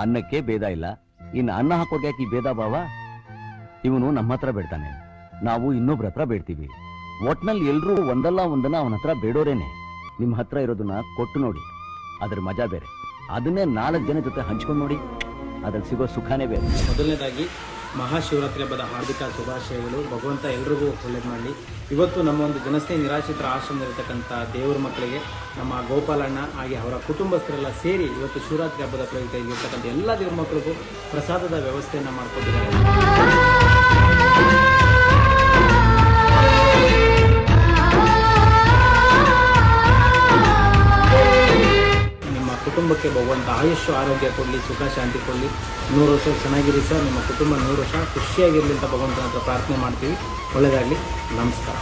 ಅನ್ನಕ್ಕೆ ಭೇದ ಇಲ್ಲ. ಇನ್ನು ಅನ್ನ ಹಾಕೋಕೆ ಯಾಕೆ ಈ ಭೇದ ಭಾವ? ಇವನು ನಮ್ಮ ಹತ್ರ ಬೇಡ್ತಾನೆ. ನಾವು ಇನ್ನೊಬ್ರ ಹತ್ರ ಬೇಡ್ತೀವಿ. ಒಟ್ನಲ್ಲಿ ಎಲ್ರೂ ಒಂದಲ್ಲ ಒಂದನ್ನ ಅವನ ಹತ್ರ ಬೇಡೋರೇನೆ. ನಿಮ್ಮ ಹತ್ರ ಇರೋದನ್ನ ಕೊಟ್ಟು ನೋಡಿ. ಅದ್ರ ಮಜಾ ಬೇರೆ. ಅದನ್ನೇ ನಾಲ್ಕು ಜನ ಜೊತೆ ಹಂಚ್ಕೊಂಡು ನೋಡಿ. ಅದ್ರಲ್ಲಿ ಸಿಗೋ ಸುಖಾನೇ ಬೇರೆ. ಮೊದಲನೇದಾಗಿ ಮಹಾಶಿವರಾತ್ರಿ ಹಬ್ಬದ ಹಾರ್ದಿಕ ಶುಭಾಶಯಗಳು. ಭಗವಂತ ಎಲ್ರಿಗೂ ಒಳ್ಳೇದು ಮಾಡಲಿ. ಇವತ್ತು ನಮ್ಮ ಒಂದು ಜನಸ್ನೇಹಿ ನಿರಾಶ್ರಿತರ ಆಶ್ರಮದಲ್ಲಿರ್ತಕ್ಕಂಥ ದೇವರ ಮಕ್ಕಳಿಗೆ, ನಮ್ಮ ಗೋಪಾಲಣ್ಣ ಹಾಗೆ ಅವರ ಕುಟುಂಬಸ್ಥರೆಲ್ಲ ಸೇರಿ ಇವತ್ತು ಶಿವರಾತ್ರಿ ಹಬ್ಬದ ಪ್ರಯುಕ್ತ ಇಲ್ಲಿರ್ತಕ್ಕಂಥ ಎಲ್ಲ ದೇವ್ರ ಮಕ್ಕಳಿಗೂ ಪ್ರಸಾದದ ವ್ಯವಸ್ಥೆಯನ್ನು ಮಾಡಿಕೊಟ್ಟಿದ್ದಾರೆ ಕುಟುಂಬಕ್ಕೆ ಭಗವಂತ ಆಯುಷ್ಯ, ಆರೋಗ್ಯ ಕೊಡಲಿ, ಸುಖ, ಶಾಂತಿ ಕೊಡಲಿ. ನೂರು ವರ್ಷ ಚೆನ್ನಾಗಿರಿ ಸರ್. ನಿಮ್ಮ ಕುಟುಂಬ ನೂರು ವರ್ಷ ಖುಷಿಯಾಗಿರಲಿ ಅಂತ ಭಗವಂತನ ಹತ್ರ ಪ್ರಾರ್ಥನೆ ಮಾಡ್ತೀವಿ. ಒಳ್ಳೆಯದಾಗಲಿ ನಮಸ್ಕಾರ.